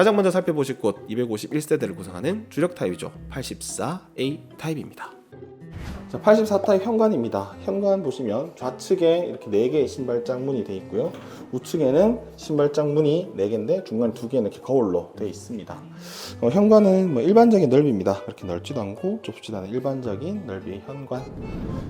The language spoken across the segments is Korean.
가장 먼저 살펴보실 곳 251세대를 구성하는 주력 타입이죠. 84A 타입입니다. 자, 84타입 현관입니다. 현관 보시면 좌측에 이렇게 4개의 신발장 문이 되어 있고요. 우측에는 신발장 문이 4개인데 중간에 2개는 이렇게 거울로 되어 있습니다. 어, 현관은 뭐 일반적인 넓이입니다. 그렇게 넓지도 않고 좁지도 않은 일반적인 넓이의 현관.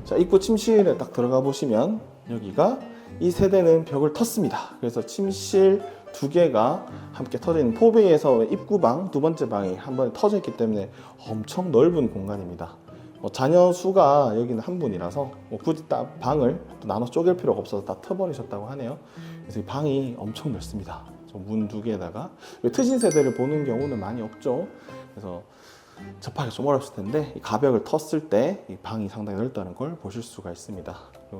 자, 입구 침실에 딱 들어가 보시면 여기가 이 세대는 벽을 텄습니다. 그래서 침실 두 개가 함께 있는 포베이에서 입구방 두 번째 방이 한 번에 터져 있기 때문에 엄청 넓은 공간입니다. 어, 자녀 수가 여기는 한 분이라서 뭐 굳이 딱 방을 또 나눠 쪼갤 필요가 없어서 다 터버리셨다고 하네요. 그래서 이 방이 엄청 넓습니다. 문 두 개에다가 트신 세대를 보는 경우는 많이 없죠. 그래서 접하기 좀 어렵을 텐데 이 가벽을 텄을 때 이 방이 상당히 넓다는 걸 보실 수가 있습니다.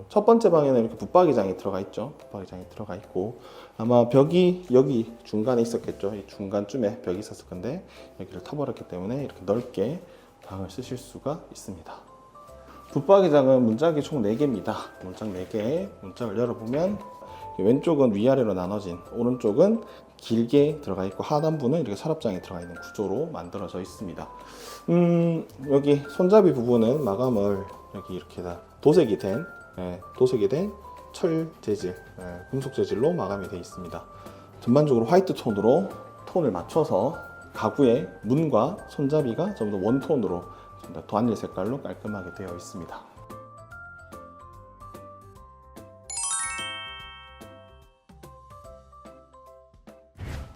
첫 번째 방에는 이렇게 붙박이장이 들어가 있죠. 붙박이장이 들어가 있고 아마 벽이 여기 중간에 있었겠죠. 이 중간쯤에 벽이 있었을 건데 여기를 터버렸기 때문에 이렇게 넓게 방을 쓰실 수가 있습니다. 붙박이장은 문짝이 총 4개입니다. 문짝 4개. 문짝을 열어보면 왼쪽은 위아래로 나눠진 오른쪽은 길게 들어가 있고 하단부는 이렇게 서랍장이 들어가 있는 구조로 만들어져 있습니다. 음, 여기 손잡이 부분은 마감을 여기 이렇게 다 도색이 된 예, 도색이 된 철 재질, 예, 금속 재질로 마감이 되어 있습니다. 전반적으로 화이트 톤으로 톤을 맞춰서 가구의 문과 손잡이가 전부 다 원톤으로 전부 다 도안일 색깔로 깔끔하게 되어 있습니다.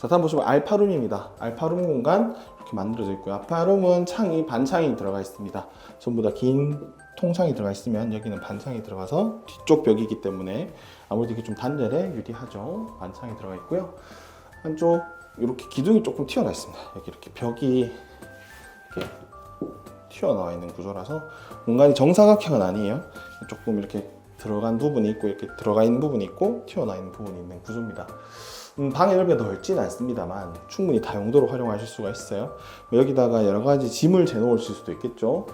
자, 다음 보시면 알파룸입니다. 알파룸 공간 이렇게 만들어져 있고요. 알파룸은 창이 반창이 들어가 있습니다. 전부 다 긴 통창이 들어가 있으면 여기는 반창이 들어가서 뒤쪽 벽이기 때문에 아무래도 이게 좀 단열에 유리하죠. 반창이 들어가 있고요. 한쪽 이렇게 기둥이 조금 튀어나와 있습니다. 여기 이렇게 벽이 이렇게 튀어나와 있는 구조라서 공간이 정사각형은 아니에요. 조금 이렇게 들어간 부분이 있고 이렇게 들어가 있는 부분이 있고 튀어나와 있는 부분이 있는 구조입니다. 음, 방의 넓이가 넓지는 않습니다만 충분히 다용도로 활용하실 수가 있어요. 뭐 여기다가 여러 가지 짐을 재놓으실 수도 있겠죠.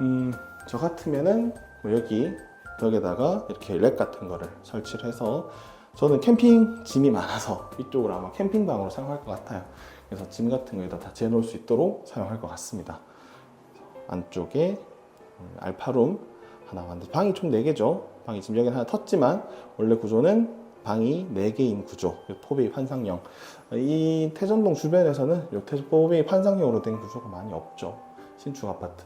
음, 저 같으면은 뭐 여기 벽에다가 이렇게 렉 같은 거를 설치를 해서 저는 캠핑 짐이 많아서 이쪽을 아마 캠핑방으로 사용할 것 같아요. 그래서 짐 같은 거에다 다 재놓을 수 있도록 사용할 것 같습니다. 안쪽에 음, 알파룸 하나 만들 방이 총 4개죠. 방이 지금 여기 하나 텄지만 원래 구조는 방이 4개인 구조, 포베이 환상형. 이 태전동 주변에서는 요 태- 포베이 환상형으로 된 구조가 많이 없죠. 신축 아파트.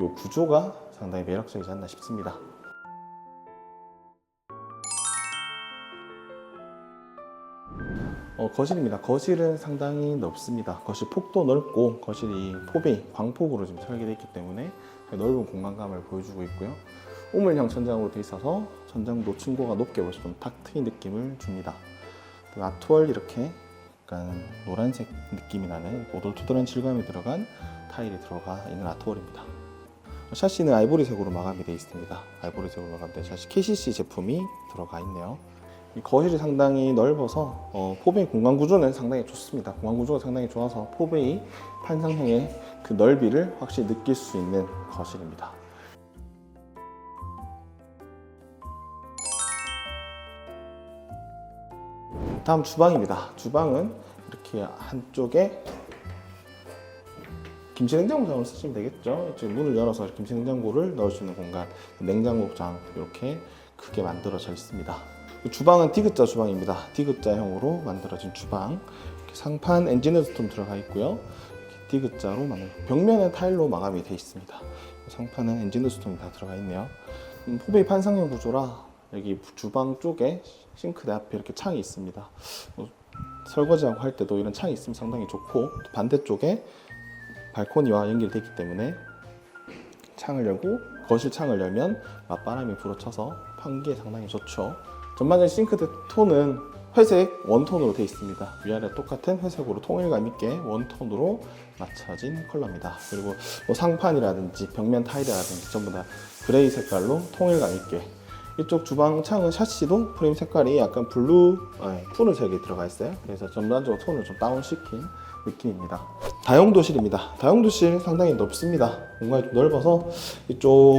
요 구조가 상당히 매력적이지 않나 싶습니다. 어, 거실입니다. 거실은 상당히 넓습니다. 거실 폭도 넓고 거실이 포베이 광폭으로 지금 설계되어 있기 때문에 넓은 공간감을 보여주고 있고요. 우물형 천장으로 되어 있어서 천장도 층고가 높게 벌써 좀탁 트인 느낌을 줍니다. 그 아트월 이렇게 약간 노란색 느낌이 나는 오돌토돌한 질감이 들어간 타일이 들어가 있는 아트월입니다. 샤시는 아이보리색으로 마감이 되어 있습니다. 아이보리색으로 마감된 샤시 KCC 제품이 들어가 있네요. 이 거실이 상당히 넓어서 어, 포베이 공간 구조는 상당히 좋습니다. 공간 구조가 상당히 좋아서 포베이 판상형의 그 넓이를 확실히 느낄 수 있는 거실입니다. 다음 주방입니다. 주방은 이렇게 한쪽에 김치 냉장고장을 쓰시면 되겠죠. 이제 문을 열어서 김치 냉장고를 넣을 수 있는 공간, 냉장고장 이렇게 크게 만들어져 있습니다. 주방은 디귿자 주방입니다. 디귿자형으로 만들어진 주방. 상판 엔지니어 스톤 들어가 있고요. 디귿자로 만든 벽면은 타일로 마감이 되어 있습니다. 상판은 엔지니어 스톤이 다 들어가 있네요. 음, 포베이 판상형 구조라 여기 주방 쪽에 싱크대 앞에 이렇게 창이 있습니다. 어, 설거지하고 할 때도 이런 창이 있으면 상당히 좋고 또 반대쪽에 발코니와 연결되기 때문에 창을 열고 거실 창을 열면 맞바람이 불어쳐서 환기에 상당히 좋죠. 전반적인 싱크대 톤은 회색 원톤으로 되어 있습니다. 위아래 똑같은 회색으로 통일감 있게 원톤으로 맞춰진 컬러입니다. 그리고 뭐 상판이라든지 벽면 타일이라든지 전부 다 그레이 색깔로 통일감 있게 이쪽 주방 창은 샤시도 프레임 색깔이 약간 블루, 아니, 푸른색이 들어가 있어요. 그래서 전반적으로 톤을 좀 다운시킨 느낌입니다. 다용도실입니다. 다용도실 상당히 넓습니다. 공간이 좀 넓어서 이쪽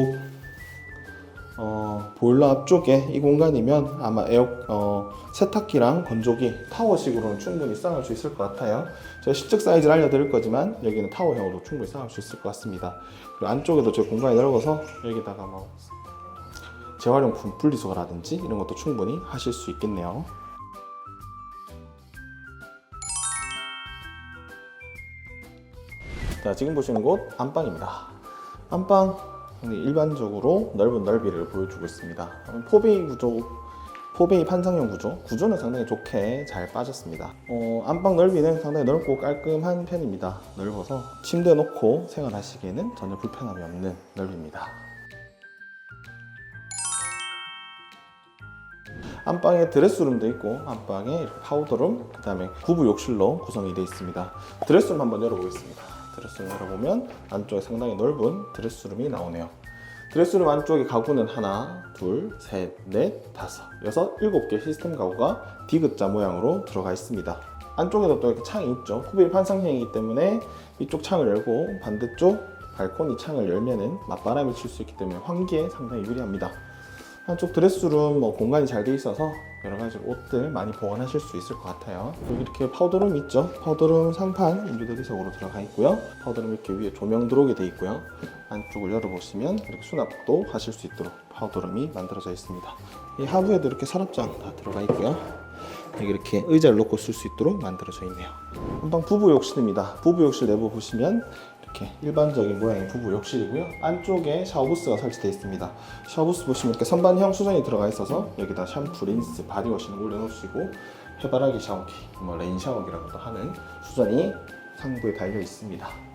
어, 보일러 앞쪽에 이 공간이면 아마 에어 어, 세탁기랑 건조기 타워식으로는 충분히 쌓을 수 있을 것 같아요. 제가 실적 사이즈를 알려드릴 거지만 여기는 타워형으로 충분히 쌓을 수 있을 것 같습니다. 그리고 안쪽에도 저 공간이 넓어서 여기다가 뭐 재활용품 분리수거라든지 이런 것도 충분히 하실 수 있겠네요. 자, 지금 보시는 곳 안방입니다. 안방 일반적으로 넓은 넓이를 보여주고 있습니다. 포베이 구조, 포베이 판상형 구조, 구조는 상당히 좋게 잘 빠졌습니다. 어, 안방 넓이는 상당히 넓고 깔끔한 편입니다. 넓어서 침대 놓고 생활하시기에는 전혀 불편함이 없는 넓이입니다. 안방에 드레스룸도 있고 안방에 파우더룸 그 다음에 구부 욕실로 구성이 되어 있습니다. 드레스룸 한번 열어보겠습니다. 드레스룸 열어보면 안쪽에 상당히 넓은 드레스룸이 나오네요. 드레스룸 안쪽에 가구는 하나, 둘, 셋, 넷, 다섯, 여섯, 일곱 개 시스템 가구가 디귿자 모양으로 들어가 있습니다. 안쪽에도 또 이렇게 창이 있죠. 후빌 판상형이기 때문에 이쪽 창을 열고 반대쪽 발코니 창을 열면은 맞바람이 칠 수 있기 때문에 환기에 상당히 유리합니다. 한쪽 드레스룸 뭐 공간이 잘 돼 있어서 여러 가지 옷들 많이 보관하실 수 있을 것 같아요. 여기 이렇게 파우더룸 있죠? 파우더룸 상판 인조대리석으로 들어가 있고요. 파우더룸 이렇게 위에 조명 들어오게 돼 있고요. 안쪽을 열어보시면 이렇게 수납도 하실 수 있도록 파우더룸이 만들어져 있습니다. 이 하부에도 이렇게 서랍장 다 들어가 있고요. 여기 이렇게 의자를 놓고 쓸 수 있도록 만들어져 있네요. 한방 부부 욕실입니다. 부부 욕실 내부 보시면 이렇게 일반적인 모양의 부부 욕실이고요. 안쪽에 샤워부스가 설치되어 있습니다. 샤워부스 보시면 이렇게 선반형 수전이 들어가 있어서 여기다 샴푸, 린스, 바디워시는 올려놓으시고 해바라기 샤워기, 뭐 레인 샤워기라고도 하는 수전이 상부에 달려 있습니다.